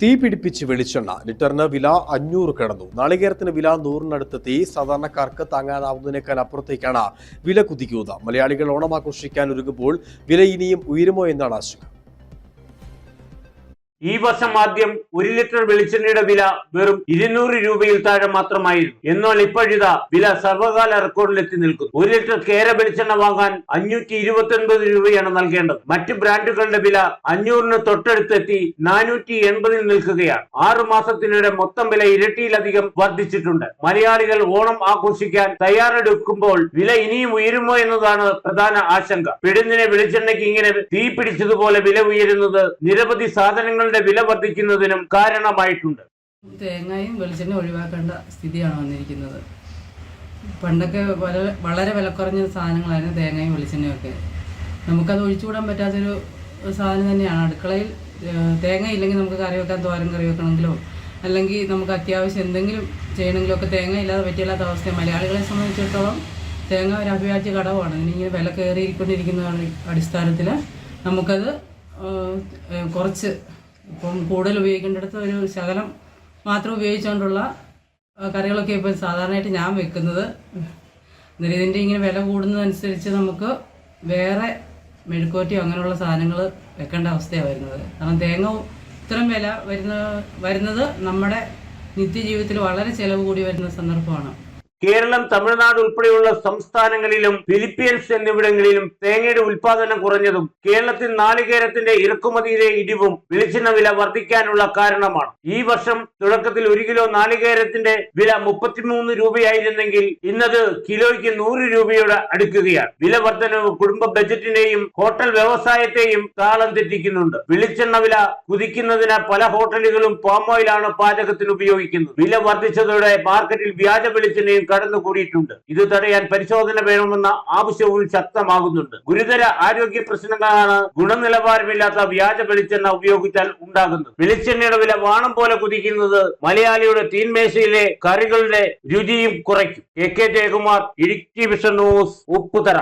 തീ പിടിപ്പിച്ച് വെളിച്ചെണ്ണ. ലിറ്ററിന് വില അഞ്ഞൂറ് കടന്നു. നാളികേരത്തിന് വില നൂറിനടുത്തെത്തി. സാധാരണക്കാർക്ക് താങ്ങാനാവുന്നതിനേക്കാൾ അപ്പുറത്തേക്കാണ് വില കുതിക്കുന്നത്. മലയാളികൾ ഓണം ആഘോഷിക്കാൻ ഒരുങ്ങുമ്പോൾ വില ഇനിയും ഉയരുമോ എന്നാണ് ആശങ്ക. ഈ വർഷം ആദ്യം ഒരു ലിറ്റർ വെളിച്ചെണ്ണയുടെ വില വെറും ഇരുന്നൂറ് രൂപയിൽ താഴെ മാത്രമായിരുന്നു. എന്നാൽ ഇപ്പോഴിതാ വില സർവകാല റെക്കോർഡിലെത്തി നിൽക്കുന്നു. ഒരു ലിറ്റർ കേര വെളിച്ചെണ്ണ വാങ്ങാൻ അഞ്ഞൂറ്റി ഇരുപത്തി ഒൻപത് രൂപയാണ് നൽകേണ്ടത്. മറ്റു ബ്രാൻഡുകളുടെ വില അഞ്ഞൂറിന് തൊട്ടടുത്തെത്തി നാനൂറ്റി എൺപതിൽ നിൽക്കുകയാണ്. ആറു മാസത്തിനിടെ മൊത്തം വില ഇരട്ടിയിലധികം വർദ്ധിച്ചിട്ടുണ്ട്. മലയാളികൾ ഓണം ആഘോഷിക്കാൻ തയ്യാറെടുക്കുമ്പോൾ വില ഇനിയും ഉയരുമോ എന്നതാണ് പ്രധാന ആശങ്ക. പിടുന്നിനെ വെളിച്ചെണ്ണയ്ക്ക് ഇങ്ങനെ തീ പിടിച്ചതുപോലെ വില ഉയരുന്നത് നിരവധി സാധനങ്ങളുടെ വില വർദ്ധിക്കുന്നതിനും കാരണമായിട്ടുണ്ട്. തേങ്ങയും വെളിച്ചെണ്ണ ഒഴിവാക്കേണ്ട സ്ഥിതിയാണ് വന്നിരിക്കുന്നത്. പണ്ടൊക്കെ വളരെ വിലക്കുറഞ്ഞ സാധനങ്ങളായിരുന്നു തേങ്ങയും വെളിച്ചെണ്ണയും ഒക്കെ. നമുക്കത് ഒഴിച്ചുകൂടാൻ പറ്റാത്തൊരു സാധനം തന്നെയാണ്. അടുക്കളയിൽ തേങ്ങ ഇല്ലെങ്കിൽ നമുക്ക് കറി വെക്കാൻ തോരൻ കറി വെക്കണമെങ്കിലോ അല്ലെങ്കിൽ നമുക്ക് അത്യാവശ്യം എന്തെങ്കിലും ചെയ്യണമെങ്കിലോ ഒക്കെ തേങ്ങ ഇല്ലാതെ പറ്റില്ലാത്ത അവസ്ഥ മലയാളികളെ സംബന്ധിച്ചിടത്തോളം തേങ്ങ ഒരു അഭിവാജ്യ ഘടകമാണ്. ഇതിനിങ്ങനെ വില കയറിയിരിക്കൊണ്ടിരിക്കുന്ന അടിസ്ഥാനത്തിൽ നമുക്കത് കുറച്ച് ഇപ്പം കൂടുതൽ ഉപയോഗിക്കേണ്ടടുത്ത് ഒരു ശകലം മാത്രം ഉപയോഗിച്ചുകൊണ്ടുള്ള കറികളൊക്കെ ഇപ്പം സാധാരണയായിട്ട് ഞാൻ വെക്കുന്നത്. എന്നിട്ട് ഇതിന്റെ ഇങ്ങനെ വില കൂടുന്നതനുസരിച്ച് നമുക്ക് വേറെ മെഴുക്കോറ്റിയോ അങ്ങനെയുള്ള സാധനങ്ങൾ വെക്കേണ്ട അവസ്ഥയാണ് വരുന്നത്. കാരണം തേങ്ങ ഇത്രയും വില വരുന്ന വരുന്നത് നമ്മുടെ നിത്യജീവിതത്തിൽ വളരെ ചിലവ് കൂടി വരുന്ന സന്ദർഭമാണ്. കേരളം തമിഴ്നാട് ഉൾപ്പെടെയുള്ള സംസ്ഥാനങ്ങളിലും ഫിലിപ്പീൻസ് എന്നിവിടങ്ങളിലും തേങ്ങയുടെ ഉൽപാദനം കുറഞ്ഞതും കേരളത്തിൽ നാളികേരത്തിന്റെ ഇറക്കുമതിയിലെ ഇടിവും വെളിച്ചെണ്ണ വില വർദ്ധിക്കാനുള്ള കാരണമാണ്. ഈ വർഷം തുടക്കത്തിൽ ഒരു കിലോ നാളികേരത്തിന്റെ വില മുപ്പത്തിമൂന്ന് രൂപയായിരുന്നെങ്കിൽ ഇന്നത് കിലോയ്ക്ക് നൂറ് രൂപയോടെ അടുക്കുകയാണ്. വില വർധനവ് കുടുംബ ബജറ്റിനെയും ഹോട്ടൽ വ്യവസായത്തെയും താളം തെറ്റിക്കുന്നുണ്ട്. വെളിച്ചെണ്ണ വില കുതിക്കുന്നതിന് പല ഹോട്ടലുകളും പാം ഓയിലാണ് പാചകത്തിന് ഉപയോഗിക്കുന്നത്. വില വർദ്ധിച്ചതോടെ മാർക്കറ്റിൽ വ്യാജ വെളിച്ചെണ്ണയും കടന്നുകൂടിയിട്ടുണ്ട് ഇത് തടയാൻ പരിശോധന വേണമെന്ന ആവശ്യവും ശക്തമാകുന്നുണ്ട്. ഗുരുതര ആരോഗ്യ പ്രശ്നങ്ങളാണ് ഗുണനിലവാരമില്ലാത്ത വ്യാജ വെളിച്ചെണ്ണ ഉപയോഗിച്ചാൽ ഉണ്ടാകുന്നത്. വെളിച്ചെണ്ണയുടെ വില വാണം പോലെ കുതിക്കുന്നത് മലയാളിയുടെ തീൻമേശയിലെ കറികളുടെ രുചിയും കുറയ്ക്കും. K K Jayakumar Idukki vision news Upputhara.